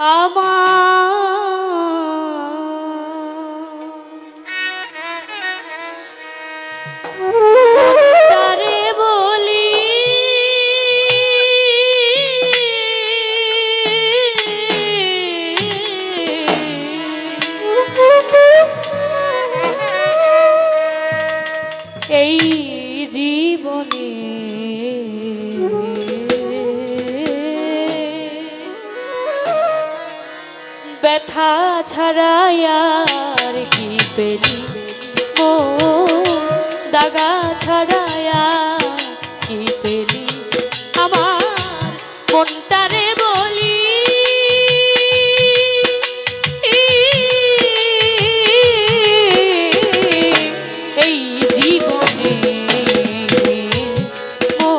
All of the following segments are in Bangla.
আমার ছাড়াই আর কি পেলি? ও, দাগা ছাড়ায়া কি পেলি? আমার মনটারে বলি, এই জীবনে। ও,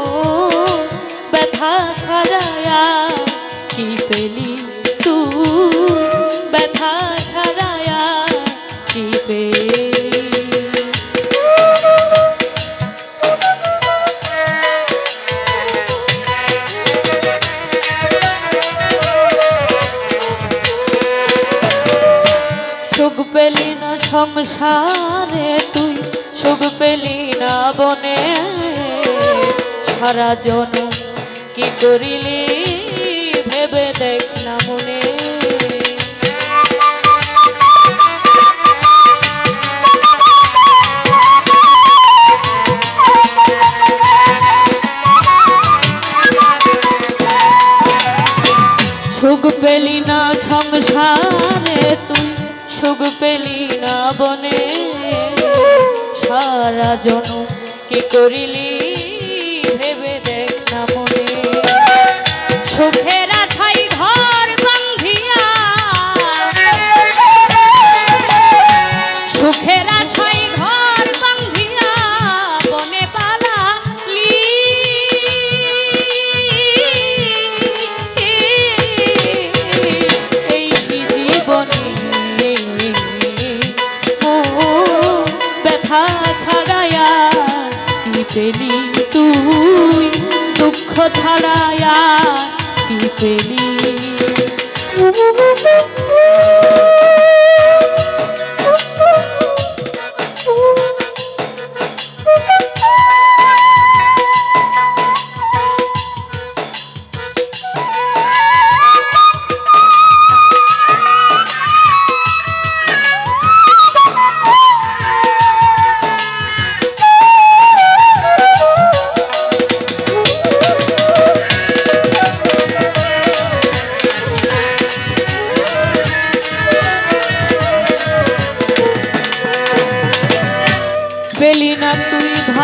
ব্যথা ছাড়ায়া কি পেলি? সংসারে তুই সুখ পেলি না বনে। সারা জন কি করিলি ভেবে দেখ না মনে। সুখ পেলি না সংসারে তুই সুখ পেলি না বনে। সারা জন কি করিলি? পেলি তুই দুঃখ ছাড়ায়া কি পেলি?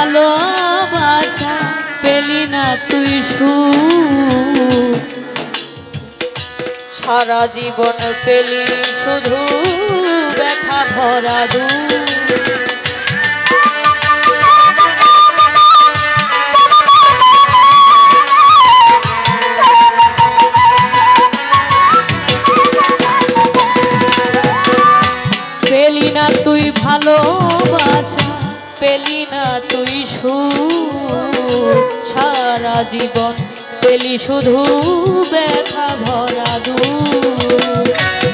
ভালোবাসা পেলি না তুই সুখ। সারা জীবন পেলি শুধু ব্যথা ভরা না তুই ভালোবাসা। পেলি না তুই সুখ সারা জীবন পেলি শুধু ব্যথা ভরা দুঃখ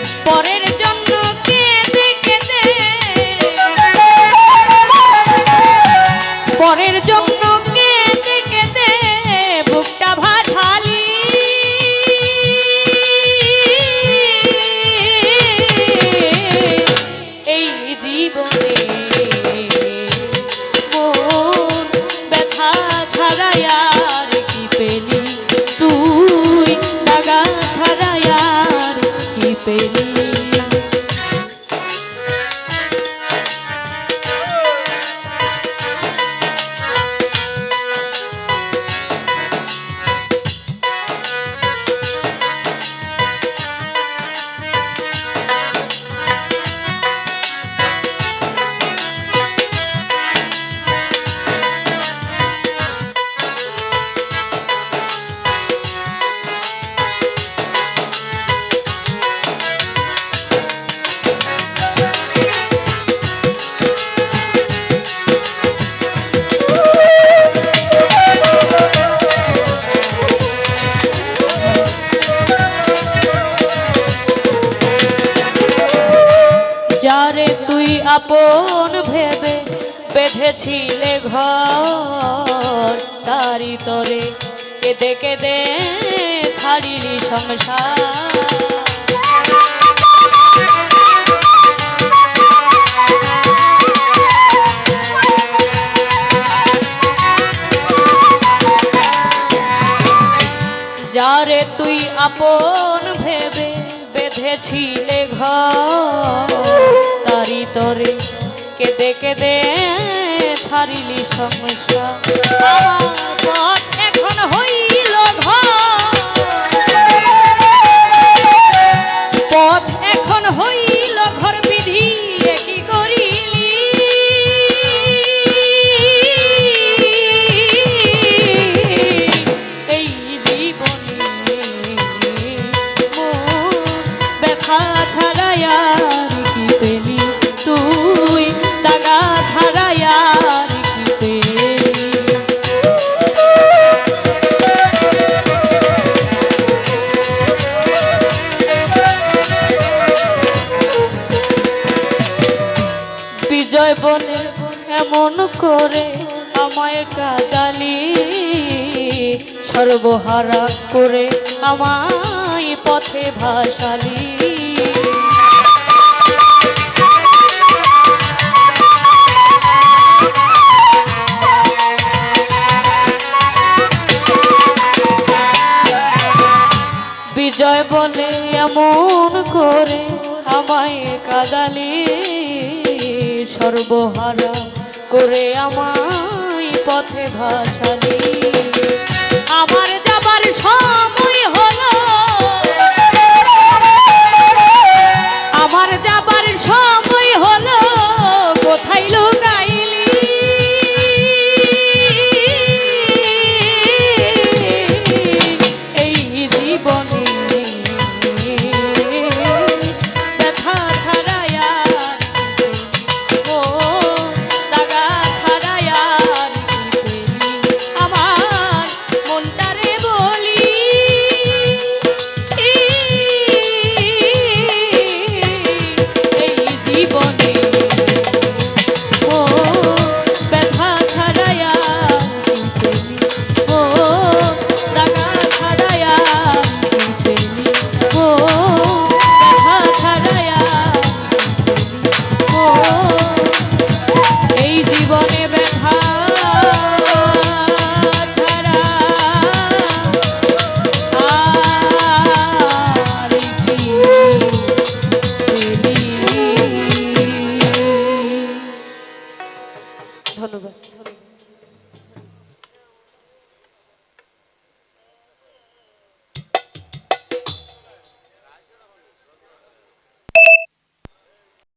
তারি তরে, কেঁদে কেঁদে ছাড়িলি সংসার। যারে তুই আপন ভেবে বেঁধেছিলে ঘর তারি তরে কেঁদে কেঁদে ছাড়িলি সংসার। আমার এখন হইল এমন করে আমায় কাদালি সর্বহারা করে আমায় পথে ভাসালি। বিজয় বলে এমন করে আমায় কাদালি সর্বহারা করে আমায় পথে ভাসালি। আমার যাবার সময়